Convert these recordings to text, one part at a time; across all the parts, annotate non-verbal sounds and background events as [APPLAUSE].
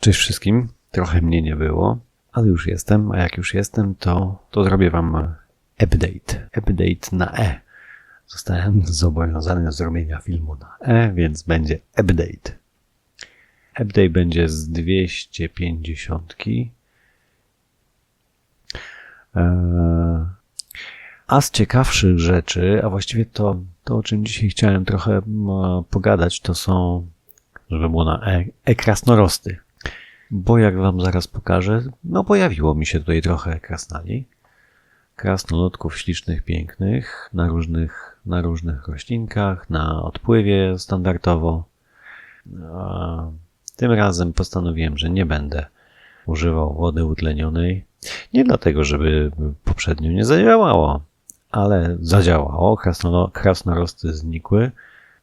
Cześć wszystkim. Trochę mnie nie było, ale już jestem, a jak już jestem, to, to zrobię wam update. Update na E. Zostałem zobowiązany do zrobienia filmu na E, więc będzie update. Update będzie z 250. A z ciekawszych rzeczy, a właściwie to, to o czym dzisiaj chciałem trochę m, pogadać, to są, żeby było na E, e-krasnorosty. Bo jak wam zaraz pokażę, no pojawiło mi się tutaj trochę krasnali. Krasnoludków ślicznych, pięknych, na różnych, na różnych roślinkach, na odpływie standardowo. Tym razem postanowiłem, że nie będę używał wody utlenionej. Nie dlatego, żeby poprzednio nie zadziałało, ale zadziałało. Krasnorosty znikły,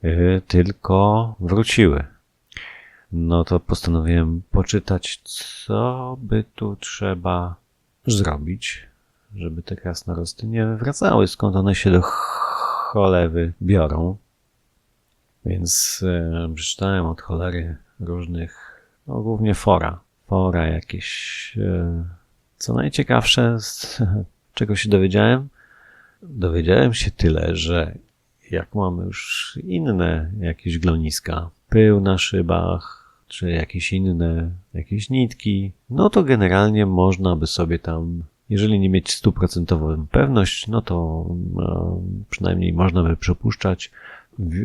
yy, tylko wróciły. No to postanowiłem poczytać, co by tu trzeba zrobić, żeby te krasnorosty nie wracały, skąd one się do cholewy biorą. Więc e, przeczytałem od cholery różnych, no głównie fora. Fora jakieś. E, co najciekawsze, z [LAUGHS] czego się dowiedziałem? Dowiedziałem się tyle, że jak mamy już inne jakieś gloniska, pył na szybach, czy jakieś inne, jakieś nitki, no to generalnie można by sobie tam, jeżeli nie mieć stuprocentową pewność, no to no, przynajmniej można by przypuszczać,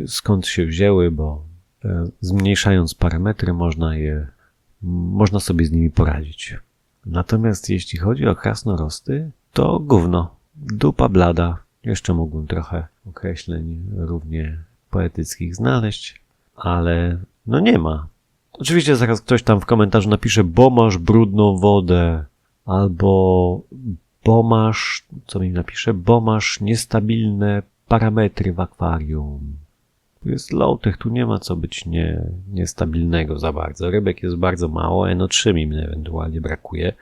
skąd się wzięły, bo e, zmniejszając parametry można je, można sobie z nimi poradzić. Natomiast jeśli chodzi o krasnorosty, to gówno, dupa blada. Jeszcze mógłbym trochę określeń równie poetyckich znaleźć, ale no nie ma. Oczywiście zaraz ktoś tam w komentarzu napisze, bo masz brudną wodę, albo bo masz, co mi napisze, bo masz niestabilne parametry w akwarium. Tu jest low-tech, tu nie ma co być nie, niestabilnego za bardzo. Rybek jest bardzo mało, NO3 mi ewentualnie brakuje.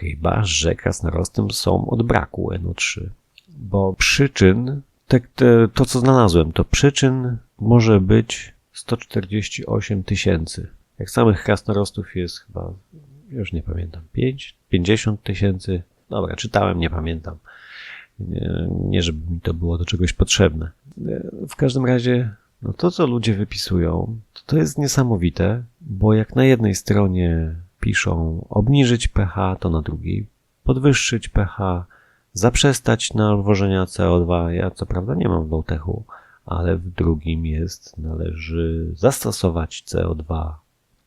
Chyba, że krasnorostem są od braku NO3. Bo przyczyn, te, te, to co znalazłem, to przyczyn może być 148 tysięcy. Jak samych krasnorostów jest chyba, już nie pamiętam, 5, 50 tysięcy. Dobra, czytałem, nie pamiętam. Nie, nie, żeby mi to było do czegoś potrzebne. W każdym razie, no to co ludzie wypisują, to, to jest niesamowite, bo jak na jednej stronie piszą obniżyć pH, to na drugiej podwyższyć pH, zaprzestać nawożenia CO2. Ja co prawda nie mam w low-techu, ale w drugim jest, należy zastosować CO2,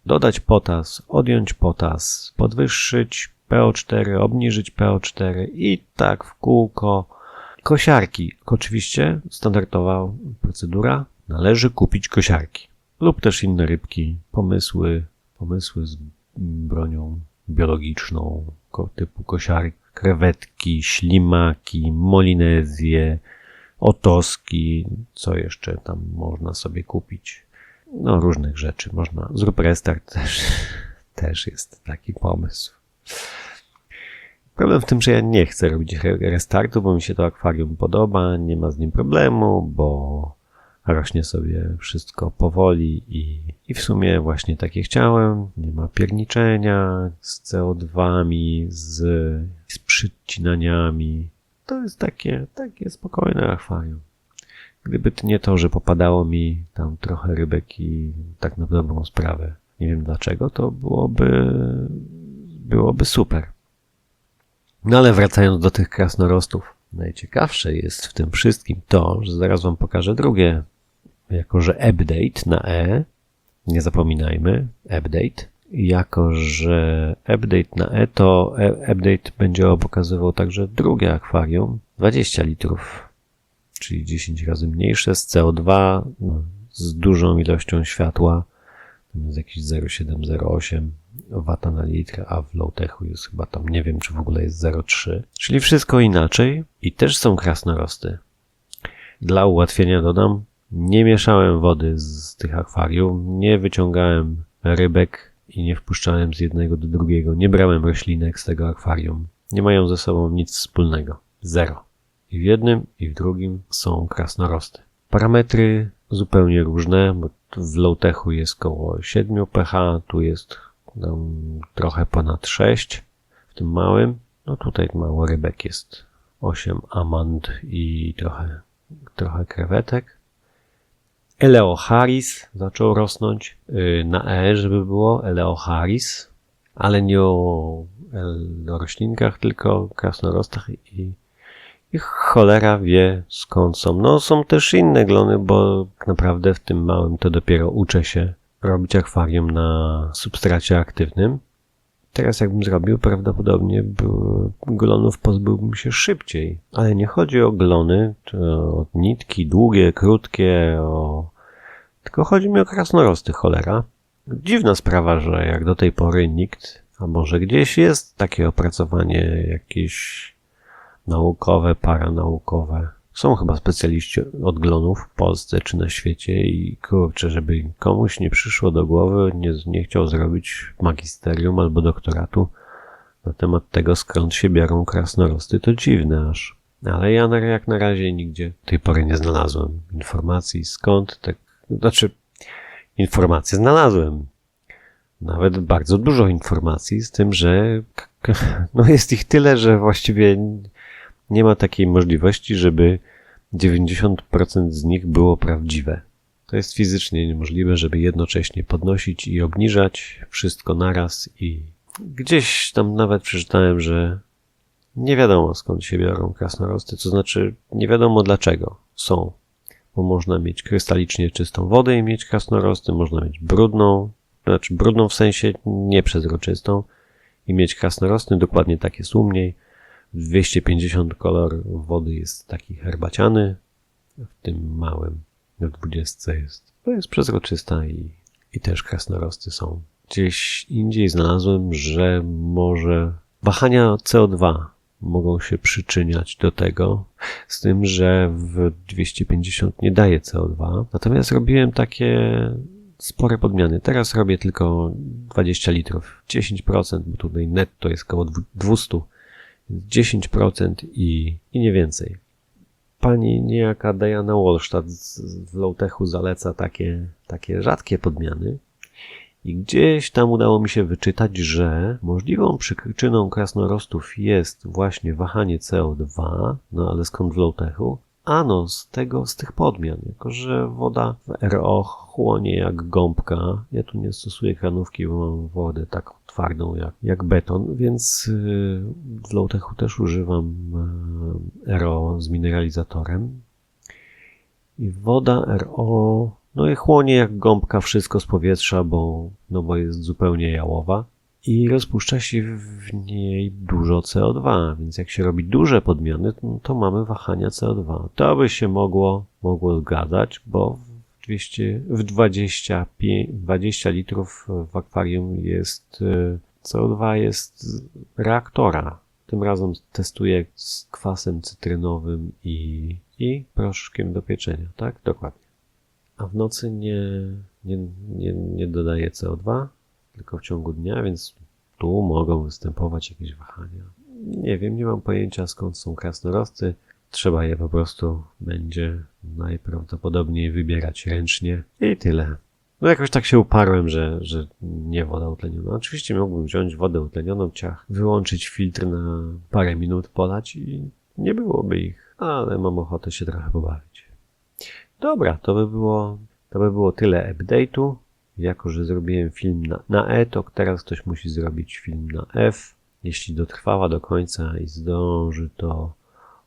dodać potas, odjąć potas, podwyższyć PO4, obniżyć PO4 i tak w kółko. Kosiarki. Oczywiście standardowa procedura. Należy kupić kosiarki. Lub też inne rybki, pomysły, pomysły z bronią biologiczną, typu kosiarki, krewetki, ślimaki, molinezje, otoski, co jeszcze tam można sobie kupić. No, różnych rzeczy można. Zrób restart [LAUGHS] też, też jest taki pomysł. Problem w tym, że ja nie chcę robić re- restartu, bo mi się to akwarium podoba, nie ma z nim problemu, bo rośnie sobie wszystko powoli i, i w sumie właśnie takie chciałem. Nie ma pierniczenia z CO2, z, z przycinaniami. To jest takie, takie spokojne akwarium. Gdyby to nie to, że popadało mi tam trochę rybek i tak na dobrą sprawę, nie wiem dlaczego, to byłoby, byłoby super. No ale wracając do tych krasnorostów, najciekawsze jest w tym wszystkim to, że zaraz wam pokażę drugie, jako że update na E, nie zapominajmy, update, jako że update na E, to e- update będzie pokazywał także drugie akwarium, 20 litrów, czyli 10 razy mniejsze, z CO2, no, z dużą ilością światła, tam jest jakiś 0,708 wata na litr, a w low-techu jest chyba tam, nie wiem czy w ogóle jest 0,3. Czyli wszystko inaczej i też są krasnorosty. Dla ułatwienia dodam, nie mieszałem wody z tych akwarium, nie wyciągałem rybek i nie wpuszczałem z jednego do drugiego, nie brałem roślinek z tego akwarium. Nie mają ze sobą nic wspólnego. Zero. I w jednym, i w drugim są krasnorosty. Parametry zupełnie różne, bo w low-techu jest koło 7 pH, tu jest tam trochę ponad 6 w tym małym. No tutaj mało rybek jest 8 amand i trochę, trochę krewetek. Eleocharis zaczął rosnąć yy, na E, żeby było Eleocharis, ale nie o, roślinkach, tylko o krasnorostach i, i cholera wie skąd są. No są też inne glony, bo naprawdę w tym małym to dopiero uczę się robić akwarium na substracie aktywnym. Teraz jakbym zrobił, prawdopodobnie glonów pozbyłbym się szybciej. Ale nie chodzi o glony, o nitki długie, krótkie, o... tylko chodzi mi o krasnorosty, cholera. Dziwna sprawa, że jak do tej pory nikt, a może gdzieś jest takie opracowanie jakieś naukowe, paranaukowe. Są chyba specjaliści od glonów w Polsce czy na świecie i kurczę, żeby komuś nie przyszło do głowy, nie, nie chciał zrobić magisterium albo doktoratu na temat tego, skąd się biorą krasnorosty, to dziwne aż. Ale ja na, jak na razie nigdzie do tej pory nie znalazłem informacji skąd tak, znaczy informacje znalazłem. Nawet bardzo dużo informacji, z tym, że [LAUGHS] no jest ich tyle, że właściwie nie ma takiej możliwości, żeby 90% z nich było prawdziwe. To jest fizycznie niemożliwe, żeby jednocześnie podnosić i obniżać wszystko naraz i gdzieś tam nawet przeczytałem, że nie wiadomo skąd się biorą krasnorosty, to znaczy nie wiadomo dlaczego są. Bo można mieć krystalicznie czystą wodę i mieć krasnorosty, można mieć brudną, znaczy brudną w sensie nieprzezroczystą i mieć krasnorosty, dokładnie tak jest u mnie 250 kolor wody jest taki herbaciany, w tym małym, w 20 jest, to jest przezroczysta i, i też krasnorosty są. Gdzieś indziej znalazłem, że może wahania CO2 mogą się przyczyniać do tego, z tym, że w 250 nie daje CO2. Natomiast robiłem takie spore podmiany. Teraz robię tylko 20 litrów, 10%, bo tutaj netto jest około 200 10% i, i nie więcej. Pani niejaka Diana Wallstadt w Lowtechu zaleca takie, takie rzadkie podmiany. I gdzieś tam udało mi się wyczytać, że możliwą przyczyną krasnorostów jest właśnie wahanie CO2, no ale skąd w Lowtechu? Ano z tego, z tych podmian, jako że woda w RO chłonie jak gąbka. Ja tu nie stosuję kranówki, bo mam wodę taką twardą jak, jak beton, więc y, w Lowtechu też używam y, RO z mineralizatorem. I woda RO, no i chłonie jak gąbka wszystko z powietrza, bo, no bo jest zupełnie jałowa i rozpuszcza się w niej dużo CO2, więc jak się robi duże podmiany, to mamy wahania CO2. To by się mogło, mogło zgadzać, bo 200, w 20, 20 litrów w akwarium jest y, CO2 jest z reaktora. Tym razem testuję z kwasem cytrynowym i, i proszkiem do pieczenia, tak? Dokładnie. A w nocy nie, nie, nie, nie dodaję CO2, tylko w ciągu dnia, więc tu mogą występować jakieś wahania. Nie wiem, nie mam pojęcia skąd są krasnorosty. Trzeba je po prostu będzie najprawdopodobniej wybierać ręcznie i tyle. No jakoś tak się uparłem, że, że nie woda utleniona. Oczywiście mógłbym wziąć wodę utlenioną, ciach, wyłączyć filtr na parę minut, polać i nie byłoby ich, ale mam ochotę się trochę pobawić. Dobra, to by było, to by było tyle update'u. Jako, że zrobiłem film na, na E, to teraz ktoś musi zrobić film na F. Jeśli dotrwała do końca i zdąży to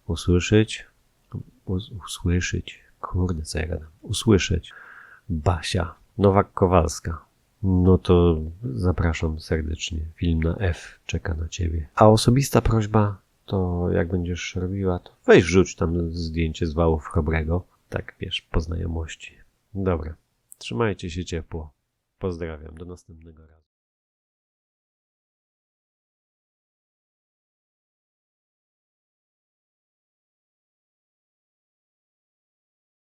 usłyszeć, us, usłyszeć, kurde co ja gadam, usłyszeć, Basia, Nowak Kowalska. No to zapraszam serdecznie. Film na F czeka na ciebie. A osobista prośba to jak będziesz robiła, to weź rzuć tam zdjęcie z wałów chrobrego. Tak, wiesz, po znajomości. Dobra. Trzymajcie się ciepło. Pozdrawiam. Do następnego razu.